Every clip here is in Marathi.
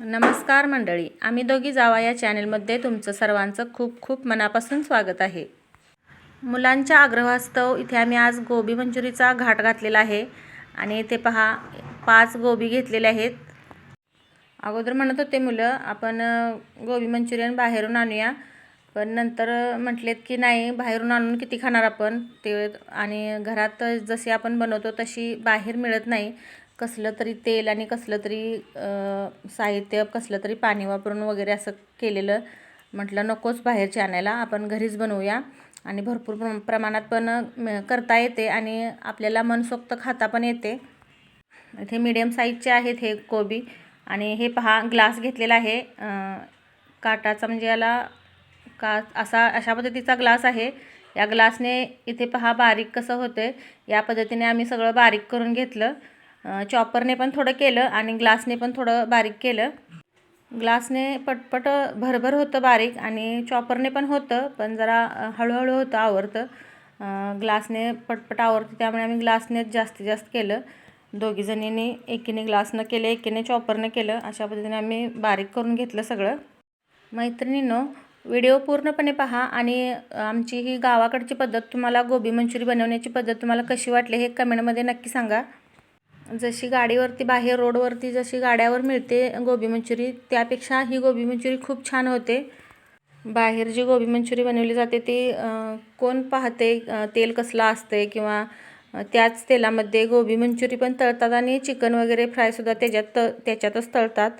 नमस्कार मंडळी आम्ही दोघी जावा या चॅनेलमध्ये तुमचं सर्वांचं खूप खूप मनापासून स्वागत आहे. मुलांच्या आग्रहास्तव इथे आम्ही आज गोबी मंचुरीचा घाट घातलेला आहे आणि इथे पहा पाच गोबी घेतलेले आहेत. अगोदर म्हणत होते मुलं आपण गोबी मंचुरियन बाहेरून आणूया. पण नंतर म्हटलेत की नाही बाहेरून आणून किती खाणार आपण? ते आणि घरात जशी आपण बनवतो तशी बाहेर मिळत नाही. कसलं तरी तेल आणि कसलं तरी साहित्य कसलं तरी पाणी वापरून वगैरे असं केलेलं. म्हटलं नकोच बाहेरचे आणायला आपण घरीच बनवूया. आणि भरपूर प्र प्रमाणात पण करता येते आणि आपल्याला मनसोक्त खाता पण येते. इथे मीडियम साईजचे आहेत हे कोबी. आणि हे पहा ग्लास घेतलेला आहे. काटाचा म्हणजे याला का असा अशा पद्धतीचा ग्लास आहे. या ग्लासने इथे पहा बारीक कसं होतं या पद्धतीने आम्ही सगळं बारीक करून घेतलं. चॉपरने पण थोडं केलं आणि ग्लासने पण थोडं बारीक केलं. ग्लासने पटपट भरभर होतं बारीक आणि चॉपरने पण होतं पण जरा हळूहळू होतं आवरतं. ग्लासने पटपट आवरतं त्यामुळे आम्ही ग्लासनेच जास्तीत जास्त केलं. दोघीजणींनी एकीने ग्लासनं केलं एकीने चॉपरनं केलं. अशा पद्धतीने आम्ही बारीक करून घेतलं सगळं. मैत्रिणींनो व्हिडिओ पूर्णपणे पहा आणि आमची ही गावाकडची पद्धत तुम्हाला गोबी मंचुरी बनवण्याची पद्धत तुम्हाला कशी वाटली हे कमेंटमध्ये नक्की सांगा. जशी गाडीवरती बाहेर रोडवरती जशी गाड्यावर मिळते गोबी मंचुरी त्यापेक्षा ही गोबी मंचुरी खूप छान होते. बाहेर जी गोबी मंचुरी बनवली जाते ती कोण पाहते तेल कसलं असते किंवा त्याच तेलामध्ये गोबी मंचुरी पण तळतात आणि चिकन वगैरे फ्रायसुद्धा त्याच्यात त त्याच्यातच तळतात.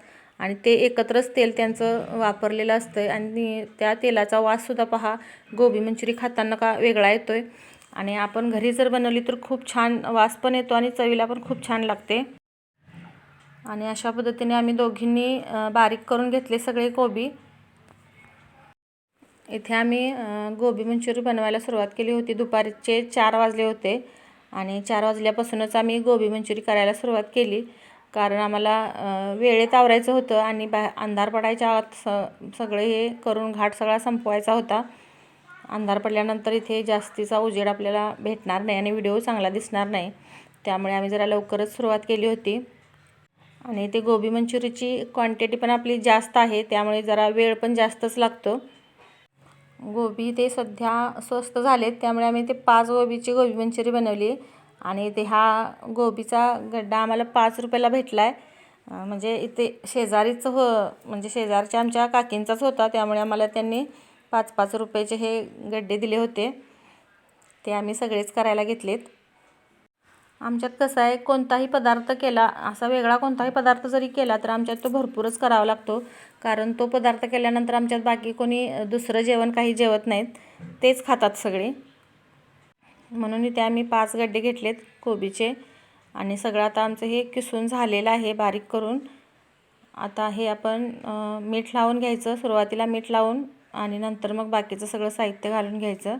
आणि ते एकत्रच तेल त्यांचं वापरलेलं असतं आणि त्या तेलाचा वाससुद्धा पहा गोबी मंचुरी खाताना का वेगळा येतो आहे आणि आपण घरी जर बनवली तर खूप छान वास पण येतो आणि चवीला पण खूप छान लागते. आणि अशा पद्धतीने आम्ही दोघींनी बारीक करून घेतले सगळे कोबी. इथे आम्ही गोबी मंचुरी बनवायला सुरुवात केली होती. दुपारचे चार वाजले होते आणि चार वाजल्यापासूनच आम्ही गोबी मंचुरी करायला सुरुवात केली. कारण आम्हाला वेळेत आवरायचं होतं आणि बा अंधार पडायच्या आत स सगळे हे करून घाट सगळा संपवायचा होता. अंधार पडल्यानंतर इथे जास्तीचा उजेड आपल्याला भेटणार नाही आणि व्हिडिओ चांगला दिसणार नाही. त्यामुळे आम्ही जरा लवकरच सुरुवात केली होती. आणि ते गोबी मंचुरीची क्वांटिटी पण आपली जास्त आहे त्यामुळे जरा वेळ पण जास्तच लागतो. गोबी ते सध्या स्वस्त झालेत त्यामुळे आम्ही ते पाच गोबीची गोबी मंचुरी बनवली. आणि ते हा गोबीचा गड्डा आम्हाला पाच रुपयाला भेटला आहे म्हणजे इथे शेजारीच हो म्हणजे शेजारच्या आमच्या काकींचाच होता त्यामुळे आम्हाला त्यांनी पाच पाच रुपयाचे हे गड्डे दिले होते. ते आम्ही सगळेच करायला घेतलेत. आमच्यात कसं आहे कोणताही पदार्थ केला असा वेगळा कोणताही पदार्थ जरी केला तर आमच्यात तो भरपूरच करावा लागतो. कारण तो पदार्थ केल्यानंतर आमच्यात बाकी कोणी दुसरं जेवण काही जेवत नाहीत तेच खातात सगळे. म्हणून इथे आम्ही पाच गड्डे घेतलेत कोबीचे. आणि सगळं आता आमचं हे किसून झालेलं आहे बारीक करून. आता हे आपण मीठ लावून घ्यायचं. सुरुवातीला मीठ लावून आणि नंतर मग बाकीचं सगळं साहित्य घालून घ्यायचं.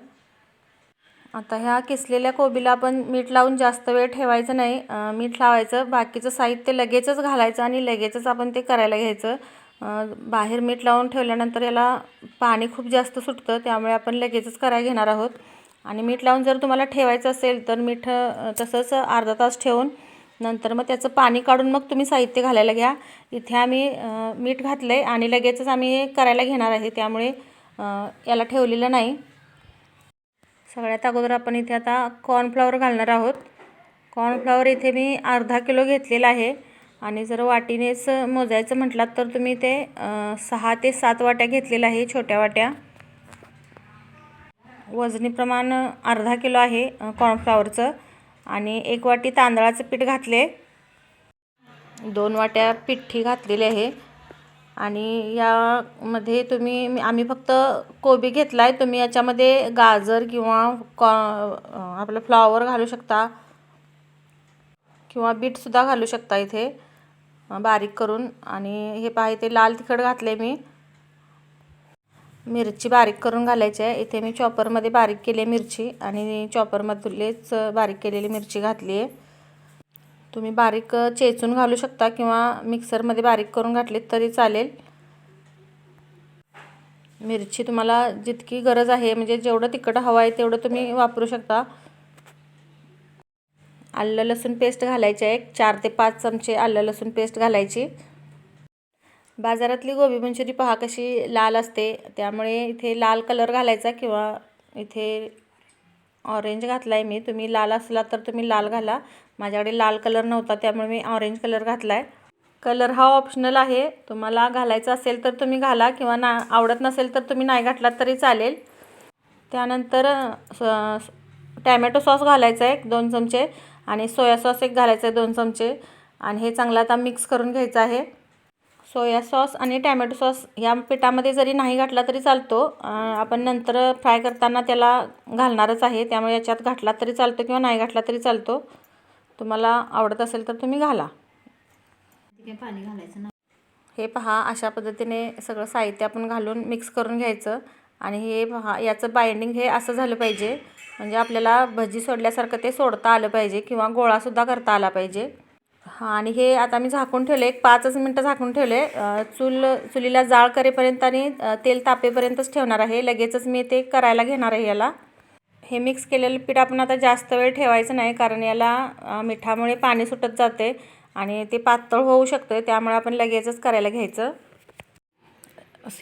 आता ह्या किसलेल्या कोबीला आपण मीठ लावून जास्त वेळ ठेवायचं नाही. मीठ लावायचं. बाकीचं साहित्य लगेचच घालायचं आणि लगेचच आपण ते करायला घ्यायचं. बाहेर मीठ लावून ठेवल्यानंतर याला पाणी खूप जास्त सुटतं त्यामुळे आपण लगेचच करायला घेणार आहोत. आणि मीठ लावून जर तुम्हाला ठेवायचं असेल तर मीठ तसंच अर्धा तास ठेवून नंतर मग त्याचं पाणी काढून मग तुम्ही साहित्य घालायला घ्या. इथे आम्ही मीठ घातलं आहे आणि लगेचच आम्ही करायला घेणार आहे. त्यामुळे याला ठेवलेलं नाही. सगळ्यात अगोदर आपण इथे आता कॉर्नफ्लॉवर घालणार आहोत. कॉर्नफ्लॉवर इथे मी अर्धा किलो घेतलेला आहे. आणि जर वाटीनेच मोजायचं म्हटलात तर तुम्ही ते सहा ते सात वाट्या घेतलेल्या आहे छोट्या वाट्या. वजनी प्रमाण अर्धा किलो आहे कॉर्नफ्लॉवरचं आणि एक वाटी तांदळाचं पीठ घातले. दोन वाट्या पिठ्ठी घातलेली आहे. आणि यामध्ये तुम्ही आम्ही फक्त कोबी घेतला आहे तुम्ही याच्यामध्ये गाजर किंवा कॉ आपलं फ्लॉवर घालू शकता. किंवा बीटसुद्धा घालू शकता इथे. बारीक करून. आणि हे पाहिजे ते लाल तिखट घातले मी. मिरची बारीक करून घालायची आहे. इथे मी चॉपरमध्ये बारीक केली आहे मिरची आणि चॉपरमधलेच बारीक केलेली मिरची घातली आहे. तुम्ही बारीक चेचून घालू शकता किंवा मिक्सरमध्ये बारीक करून घातलीत तरी चालेल. मिरची तुम्हाला जितकी गरज आहे म्हणजे जेवढं तिखट हवं आहे तेवढं तुम्ही वापरू शकता. आलं लसूण पेस्ट घालायची आहे. एक चार ते पाच चमचे आलं लसूण पेस्ट घालायची. बाजारातली गोबी मंचुरी पहा कशी लाल असते. त्यामुळे इथे लाल कलर घालायचा किंवा इथे ऑरेंज घातला आहे मी. तुम्ही लाल असला तर तुम्ही लाल घाला. माझ्याकडे लाल कलर नव्हता त्यामुळे मी ऑरेंज कलर घातला आहे कलर हा ऑप्शनल आहे. तुम्हाला घालायचा असेल तर तुम्ही घाला किंवा ना आवडत नसेल तर तुम्ही नाही घातलात तरी चालेल. त्यानंतर स टॅमॅटो सॉस घालायचा आहे दोन चमचे. आणि सोया सॉस एक घालायचा आहे दोन चमचे. आणि हे चांगलं आता मिक्स करून घ्यायचं आहे. सोया सॉस आणि टॅमॅटो सॉस ह्या पिठामध्ये जरी नाही घातला तरी चालतो. आपण नंतर फ्राय करताना त्याला घालणारच आहे. त्यामुळे याच्यात घातला तरी चालतो किंवा नाही घातला तरी चालतो. तुम्हाला आवडत असेल तर तुम्ही घाला. पाणी घालायचं ना. हे पहा अशा पद्धतीने सगळं साहित्य आपण घालून मिक्स करून घ्यायचं. आणि हे पहा याचं बाइंडिंग हे असं झालं पाहिजे. म्हणजे आपल्याला भजी सोडल्यासारखं ते सोडता आलं पाहिजे किंवा गोळासुद्धा करता आला पाहिजे. आणि हे आता मी झाकून ठेवले एक पाचच मिनटं झाकून ठेवले चूल चुलीला जाळ करेपर्यंत आणि तेल तापेपर्यंतच ठेवणार आहे. लगेचच मी ते करायला घेणार आहे याला. हे मिक्स केलेलं पीठ आपण आता जास्त वेळ ठेवायचं नाही कारण याला मिठामुळे पाणी सुटत जाते आणि ते पातळ होऊ शकतं त्यामुळे आपण लगेचच करायला घ्यायचं.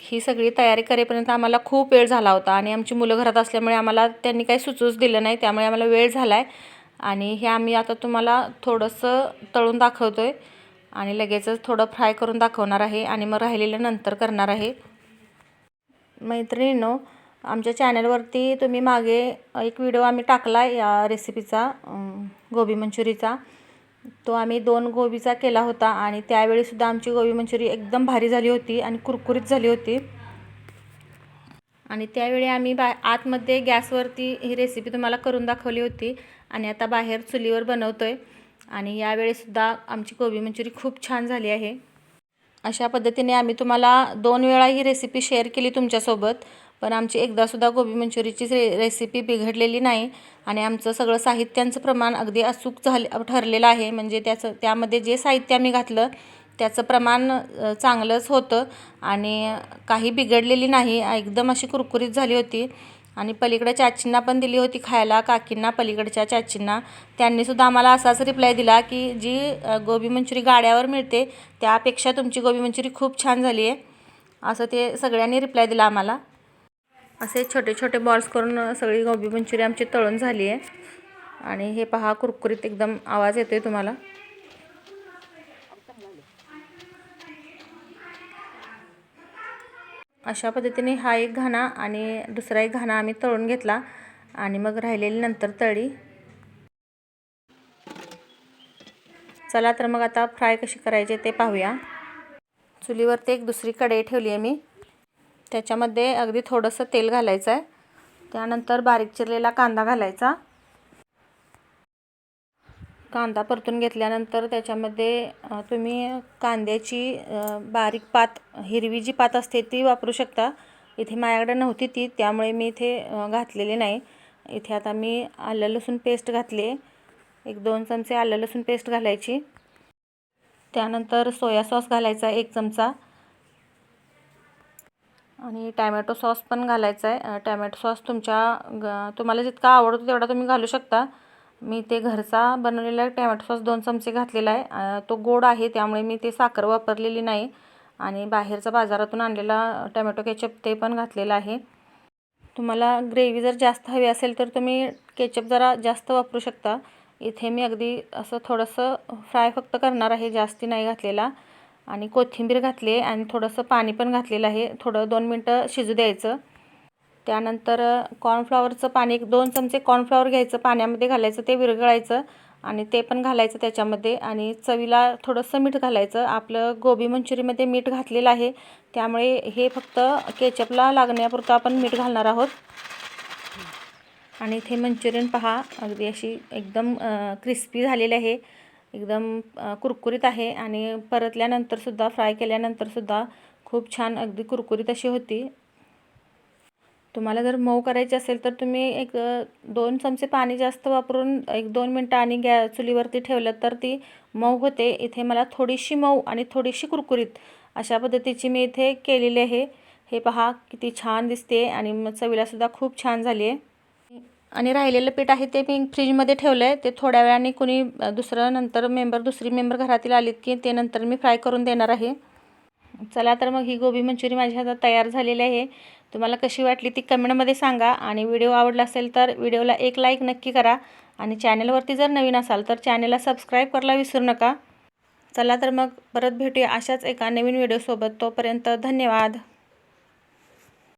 ही सगळी तयारी करेपर्यंत आम्हाला खूप वेळ झाला होता आणि आमची मुलं घरात असल्यामुळे आम्हाला त्यांनी काही सुचूच दिलं नाही त्यामुळे आम्हाला वेळ झाला आहे आणि हे आम्ही आता तुम्हाला थोडंसं तळून दाखवतो आहे आणि लगेचच थोडं फ्राय करून दाखवणार आहे आणि मग राहिलेलं नंतर करणार आहे. मैत्रिणीनो आमच्या चॅनलवरती तुम्ही मागे एक व्हिडिओ आम्ही टाकला या रेसिपीचा गोबी मंचुरीचा. तो आम्ही दोन गोबीचा केला होता आणि त्यावेळीसुद्धा आमची गोबी मंचुरी एकदम भारी झाली होती आणि कुरकुरीत झाली होती. आणि त्यावेळी आम्ही बा आतमध्ये गॅसवरती ही रेसिपी तुम्हाला करून दाखवली होती. आणि आता बाहेर चुलीवर बनवतो आहे आणि यावेळीसुद्धा आमची गोबी मंचुरी खूप छान झाली आहे. अशा पद्धतीने आम्ही तुम्हाला दोन वेळा ही रेसिपी शेअर केली तुमच्यासोबत. पण आमची एकदासुद्धा गोबी मंचुरीची रे रेसिपी बिघडलेली नाही. आणि आमचं सगळं साहित्यांचं प्रमाण अगदी अचूक झाले ठरलेलं आहे. म्हणजे त्याचं त्यामध्ये जे साहित्य आम्ही घातलं त्याचं प्रमाण चांगलंच होतं आणि काही बिघडलेली नाही. एकदम अशी कुरकुरीत झाली होती आणि पलीकडं चाचींना पण दिली होती खायला काकींना पलीकडच्या चाचींना. त्यांनीसुद्धा आम्हाला असाच रिप्लाय दिला की जी गोबी मंचुरी गाड्यावर मिळते त्यापेक्षा तुमची गोबी मंचुरी खूप छान झाली आहे असं ते सगळ्यांनी रिप्लाय दिला आम्हाला. असे छोटे छोटे बॉल्स करून सगळी गोबी मंचुरी आमची तळून झाली आहे आणि हे पहा कुरकुरीत एकदम आवाज येतो आहे तुम्हाला. अशा पद्धतीने हा एक घाणा आणि दुसरा एक घाणा आम्ही तळून घेतला आणि मग राहिलेली नंतर तळी. चला तर मग आता फ्राय कशी करायचे ते पाहूया. चुलीवरती एक दुसरी कढई ठेवली आहे मी. त्याच्यामध्ये अगदी थोडंसं तेल घालायचं आहे त्यानंतर बारीक चिरलेला कांदा घालायचा. कांदा परतून घेतल्यानंतर त्याच्यामध्ये तुम्ही कांद्याची बारीक पात हिरवी जी पात असते ती वापरू शकता. इथे माझ्याकडे नव्हती ती त्यामुळे मी इथे घातलेली नाही. इथे आता मी आलं लसूण पेस्ट घातली. एक दोन चमचे आलं लसूण पेस्ट घालायची. त्यानंतर सोया सॉस घालायचा एक चमचा. आणि टॅमॅटो सॉस पण घालायचा आहे. टॅमॅटो सॉस तुमच्या ग तुम्हाला जितका आवडतो तेवढा तुम्ही घालू शकता. मी ते घरचा बनवलेला टॅमॅटो सॉस दोन चमचे घातलेला आहे. तो गोड आहे त्यामुळे मी ते साखर वापरलेली नाही. आणि बाहेरचा बाजारातून आणलेला टॅमॅटो केचप ते पण घातलेलं आहे. तुम्हाला ग्रेव्ही जर जास्त हवी असेल तर तुम्ही केचप जरा जास्त वापरू शकता. इथे मी अगदी असं थोडंसं फ्राय फक्त करणार आहे जास्ती नाही घातलेला. आणि कोथिंबीर घातली आहे आणि थोडंसं पाणी पण घातलेलं आहे. थोडं दोन मिनटं शिजू द्यायचं. त्यानंतर कॉर्नफ्लॉवरचं पाणी एक दोन चमचे कॉर्नफ्लॉवर घ्यायचं पाण्यामध्ये घालायचं ते विरघळायचं आणि ते पण घालायचं त्याच्यामध्ये आणि चवीला थोडंसं मीठ घालायचं. आपलं गोबी मंचुरीमध्ये मीठ घातलेलं आहे त्यामुळे हे फक्त केचपला लागण्यापुरतं आपण मीठ घालणार आहोत. आणि इथे मंचुरियन पहा अगदी अशी एकदम क्रिस्पी झालेली आहे एकदम कुरकुरीत आहे आणि परतल्यानंतरसुद्धा फ्राय केल्यानंतरसुद्धा खूप छान अगदी कुरकुरीत अशी होती. तुम्हाला जर मऊ करायची असेल तर तुम्ही एक दोन चमचे पाणी जास्त वापरून एक दोन मिनटं आणि गॅ चुलीवरती ठेवलं तर ती मऊ होते. इथे मला थोडीशी मऊ आणि थोडीशी कुरकुरीत अशा पद्धतीची मी इथे केलेली आहे. हे पहा किती छान दिसते आणि मग चवीलासुद्धा खूप छान झाली आहे. आणि राहिलेलं पीठ आहे ते मी फ्रीजमध्ये ठेवलं आहे. ते थोड्या वेळाने कुणी दुसरं नंतर मेंबर दुसरी मेंबर घरातील आलीत की ते नंतर मी फ्राय करून देणार आहे. चला तर मग ही गोबी मंचुरी माझ्या हातात तयार झालेली आहे. तुम्हाला कशी वाटली ती कमेंटमध्ये सांगा आणि व्हिडिओ आवडला असेल तर व्हिडिओला एक लाईक नक्की करा आणि चॅनलवरती जर नवीन असाल तर चॅनलला सबस्क्राईब करायला विसरू नका. चला तर मग परत भेटूया अशाच एका नवीन व्हिडिओसोबत. तोपर्यंत धन्यवाद.